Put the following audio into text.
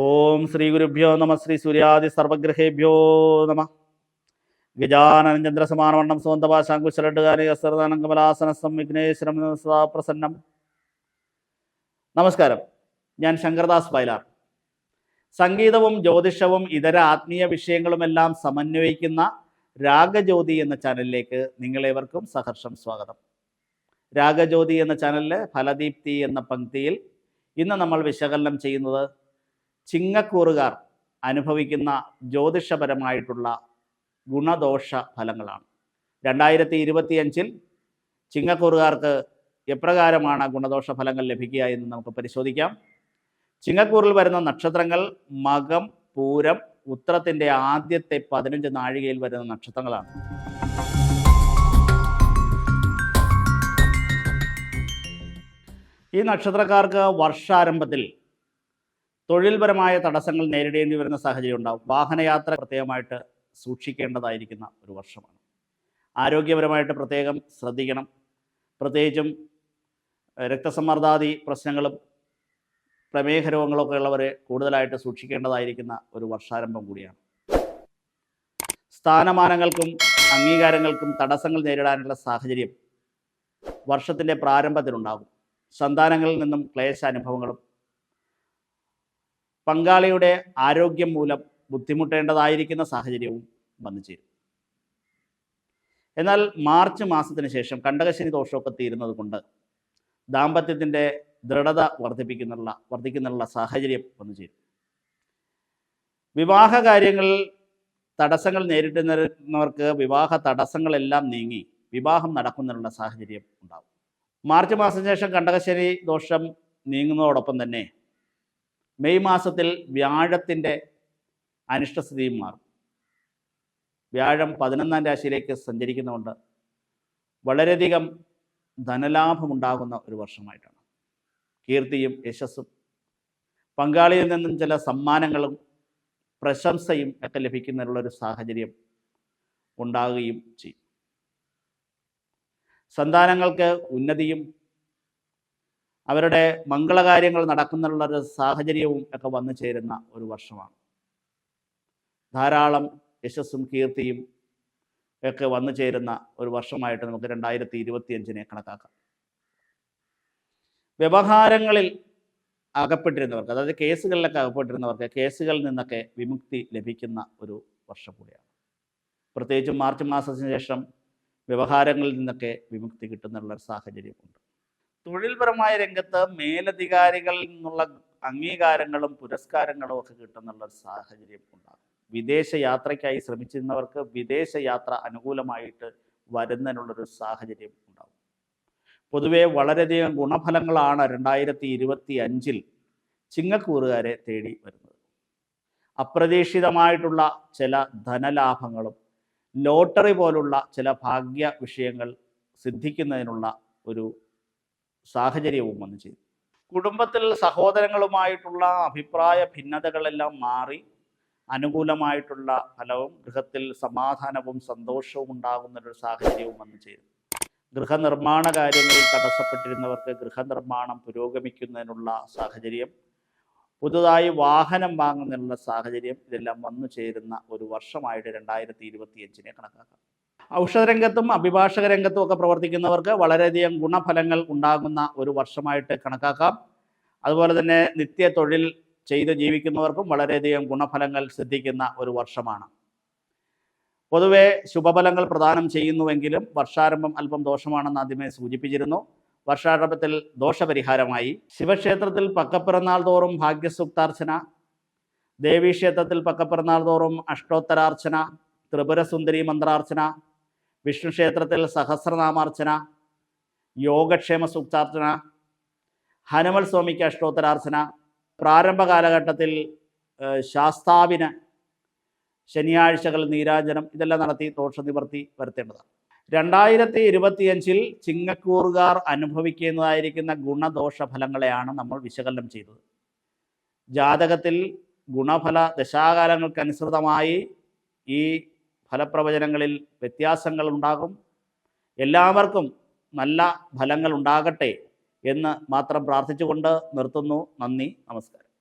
ഓം ശ്രീ ഗുരുഭ്യോ നമ ശ്രീ സൂര്യാദി സർവഗ്രഹേഭ്യോ നമ. ഗജാനനചന്ദ്ര സമാനവണ്ണം സ്വന്തഭാഷാങ്കുശലട്ടുകാരി അസർദാനം കമലാസനസം വിഘ്നേശ്വരം പ്രസന്നം നമസ്കാരം. ഞാൻ ശങ്കർദാസ് പൈലാർ. സംഗീതവും ജ്യോതിഷവും ഇതര ആത്മീയ വിഷയങ്ങളുമെല്ലാം സമന്വയിക്കുന്ന രാഗജ്യോതി എന്ന ചാനലിലേക്ക് നിങ്ങളേവർക്കും സഹർഷം സ്വാഗതം. രാഗജ്യോതി എന്ന ചാനലിലെ ഫലദീപ്തി എന്ന പങ്ക്തിയിൽ ഇന്ന് നമ്മൾ വിശകലനം ചെയ്യുന്നത് ചിങ്ങക്കൂറുകാർ അനുഭവിക്കുന്ന ജ്യോതിഷപരമായിട്ടുള്ള ഗുണദോഷ ഫലങ്ങളാണ്. രണ്ടായിരത്തി ഇരുപത്തിയഞ്ചിൽ ചിങ്ങക്കൂറുകാർക്ക് എപ്രകാരമാണ് ഗുണദോഷ ഫലങ്ങൾ ലഭിക്കുക എന്ന് നമുക്ക് പരിശോധിക്കാം. ചിങ്ങക്കൂറിൽ വരുന്ന നക്ഷത്രങ്ങൾ മകം പൂരം ഉത്രത്തിന്റെ ആദ്യത്തെ പതിനഞ്ച് നാഴികയിൽ വരുന്ന നക്ഷത്രങ്ങളാണ്. ഈ നക്ഷത്രക്കാർക്ക് വർഷാരംഭത്തിൽ തൊഴിൽപരമായ തടസ്സങ്ങൾ നേരിടേണ്ടി വരുന്ന സാഹചര്യം ഉണ്ടാവും. വാഹനയാത്ര പ്രത്യേകമായിട്ട് സൂക്ഷിക്കേണ്ടതായിരിക്കുന്ന ഒരു വർഷമാണ്. ആരോഗ്യപരമായിട്ട് പ്രത്യേകം ശ്രദ്ധിക്കണം. പ്രത്യേകിച്ചും രക്തസമ്മർദ്ദാദി പ്രശ്നങ്ങളും പ്രമേഹ രോഗങ്ങളൊക്കെ ഉള്ളവരെ കൂടുതലായിട്ട് സൂക്ഷിക്കേണ്ടതായിരിക്കുന്ന ഒരു വർഷാരംഭം കൂടിയാണ്. സ്ഥാനമാനങ്ങൾക്കും അംഗീകാരങ്ങൾക്കും തടസ്സങ്ങൾ നേരിടാനുള്ള സാഹചര്യം വർഷത്തിന്റെ പ്രാരംഭത്തിലുണ്ടാകും. സന്താനങ്ങളിൽ നിന്നും ക്ലേശാനുഭവങ്ങളും പങ്കാളിയുടെ ആരോഗ്യം മൂലം ബുദ്ധിമുട്ടേണ്ടതായിരിക്കുന്ന സാഹചര്യവും വന്നു ചേരും. എന്നാൽ മാർച്ച് മാസത്തിന് ശേഷം കണ്ടകശനി ദോഷമൊക്കെ തീരുന്നത് കൊണ്ട് ദാമ്പത്യത്തിന്റെ ദൃഢത വർദ്ധിപ്പിക്കുന്നുള്ള വർദ്ധിക്കുന്നുള്ള സാഹചര്യം വന്നു ചേരും. വിവാഹ കാര്യങ്ങളിൽ തടസ്സങ്ങൾ നേരിടുന്നവർക്ക് വിവാഹ തടസ്സങ്ങളെല്ലാം നീങ്ങി വിവാഹം നടക്കുന്നതിനുള്ള സാഹചര്യം ഉണ്ടാകും മാർച്ച് മാസത്തിന് ശേഷം കണ്ടകശനി ദോഷം നീങ്ങുന്നതോടൊപ്പം തന്നെ മെയ് മാസത്തിൽ വ്യാഴത്തിന്റെ അനിഷ്ടസ്ഥിതിയും മാറും. വ്യാഴം പതിനൊന്നാം രാശിയിലേക്ക് സഞ്ചരിക്കുന്നതുകൊണ്ട് വളരെയധികം ധനലാഭമുണ്ടാകുന്ന ഒരു വർഷമായിട്ടാണ്. കീർത്തിയും യശസ്സും പങ്കാളിയിൽ നിന്നും ചില സമ്മാനങ്ങളും പ്രശംസയും ഒക്കെ ലഭിക്കുന്നതിനുള്ളൊരു സാഹചര്യം ഉണ്ടാകുകയും ചെയ്യും. സന്താനങ്ങൾക്ക് ഉന്നതിയും അവരുടെ മംഗളകാര്യങ്ങൾ നടക്കുന്നുള്ള ഒരു സാഹചര്യവും ഒക്കെ വന്നു ചേരുന്ന ഒരു വർഷമാണ്. ധാരാളം യശസ്സും കീർത്തിയും ഒക്കെ വന്നു ചേരുന്ന ഒരു വർഷമായിട്ട് നമുക്ക് രണ്ടായിരത്തി ഇരുപത്തിയഞ്ചിനെ കണക്കാക്കാം. വ്യവഹാരങ്ങളിൽ അകപ്പെട്ടിരുന്നവർക്ക് അതായത് കേസുകളിലൊക്കെ അകപ്പെട്ടിരുന്നവർക്ക് കേസുകളിൽ നിന്നൊക്കെ വിമുക്തി ലഭിക്കുന്ന ഒരു വർഷം കൂടിയാണ്. പ്രത്യേകിച്ചും മാർച്ച് മാസത്തിന് ശേഷം വ്യവഹാരങ്ങളിൽ നിന്നൊക്കെ വിമുക്തി കിട്ടുന്നുള്ള സാഹചര്യമുണ്ട്. തൊഴിൽപരമായ രംഗത്ത് മേലധികാരികളിൽ നിന്നുള്ള അംഗീകാരങ്ങളും പുരസ്കാരങ്ങളും ഒക്കെ കിട്ടുന്നുള്ള ഒരു സാഹചര്യം ഉണ്ടാകും. വിദേശ യാത്രയ്ക്കായി ശ്രമിച്ചിരുന്നവർക്ക് വിദേശ യാത്ര അനുകൂലമായിട്ട് വരുന്നതിനുള്ളൊരു സാഹചര്യം ഉണ്ടാകും. പൊതുവെ വളരെയധികം ഗുണഫലങ്ങളാണ് രണ്ടായിരത്തി ഇരുപത്തി അഞ്ചിൽ ചിങ്ങക്കൂറുകാരെ തേടി വരുന്നത്. അപ്രതീക്ഷിതമായിട്ടുള്ള ചില ധനലാഭങ്ങളും ലോട്ടറി പോലുള്ള ചില ഭാഗ്യ വിഷയങ്ങൾ സിദ്ധിക്കുന്നതിനുള്ള ഒരു സാഹചര്യവും വന്നു ചെയ്തു. കുടുംബത്തിൽ സഹോദരങ്ങളുമായിട്ടുള്ള അഭിപ്രായ ഭിന്നതകളെല്ലാം മാറി അനുകൂലമായിട്ടുള്ള ഫലവും ഗൃഹത്തിൽ സമാധാനവും സന്തോഷവും ഉണ്ടാകുന്ന ഒരു സാഹചര്യവും വന്നു ചേരും ഗൃഹനിർമ്മാണ കാര്യങ്ങളിൽ തടസ്സപ്പെട്ടിരുന്നവർക്ക് ഗൃഹനിർമ്മാണം പുരോഗമിക്കുന്നതിനുള്ള സാഹചര്യം പുതുതായി വാഹനം വാങ്ങുന്നതിനുള്ള സാഹചര്യം ഇതെല്ലാം വന്നു ചേരുന്ന ഒരു വർഷമായിട്ട് രണ്ടായിരത്തി ഇരുപത്തിയഞ്ചിനെ കണക്കാക്കാം. ഔഷധരംഗത്തും അഭിഭാഷക രംഗത്തും ഒക്കെ പ്രവർത്തിക്കുന്നവർക്ക് വളരെയധികം ഗുണഫലങ്ങൾ ഉണ്ടാകുന്ന ഒരു വർഷമായിട്ട് കണക്കാക്കാം. അതുപോലെ തന്നെ നിത്യ തൊഴിൽ ചെയ്ത് ജീവിക്കുന്നവർക്കും വളരെയധികം ഗുണഫലങ്ങൾ സിദ്ധിക്കുന്ന ഒരു വർഷമാണ്. പൊതുവെ ശുഭഫലങ്ങൾ പ്രദാനം ചെയ്യുന്നുവെങ്കിലും വർഷാരംഭം അല്പം ദോഷമാണെന്ന് ആദ്യമേ സൂചിപ്പിച്ചിരുന്നു. വർഷാരംഭത്തിൽ ദോഷപരിഹാരമായി. ശിവക്ഷേത്രത്തിൽ പക്കപ്പിറന്നാൾ തോറും ഭാഗ്യസുക്താർച്ചന ദേവീക്ഷേത്രത്തിൽ പക്കപ്പിറന്നാൾ തോറും അഷ്ടോത്തരാർച്ചന ത്രിപുരസുന്ദരി മന്ത്രാർച്ചന വിഷ്ണു ക്ഷേത്രത്തിൽ സഹസ്രനാമാർച്ചന യോഗക്ഷേമ സൂക്താർച്ചന ഹനുമൽ സ്വാമിക്ക് അഷ്ടോത്തരാർച്ചന പ്രാരംഭ കാലഘട്ടത്തിൽ ശാസ്താവിന് ശനിയാഴ്ചകൾ നീരാജനം ഇതെല്ലാം നടത്തി ദോഷ നിവർത്തി വരുത്തേണ്ടതാണ്. രണ്ടായിരത്തി ഇരുപത്തിയഞ്ചിൽ ചിങ്ങക്കൂറുകാർ അനുഭവിക്കുന്നതായിരിക്കുന്ന ഗുണദോഷ ഫലങ്ങളെയാണ് നമ്മൾ വിശകലനം ചെയ്തത്. ജാതകത്തിൽ ഗുണഫല ദശാകാലങ്ങൾക്കനുസൃതമായി ഈ ഫലപ്രവചനങ്ങളിൽ വ്യത്യാസങ്ങൾ ഉണ്ടാകും എല്ലാവർക്കും നല്ല ഫലങ്ങൾ ഉണ്ടാകട്ടെ എന്ന് മാത്രം പ്രാർത്ഥിച്ചുകൊണ്ട് നിർത്തുന്നു. നന്ദി നമസ്കാരം.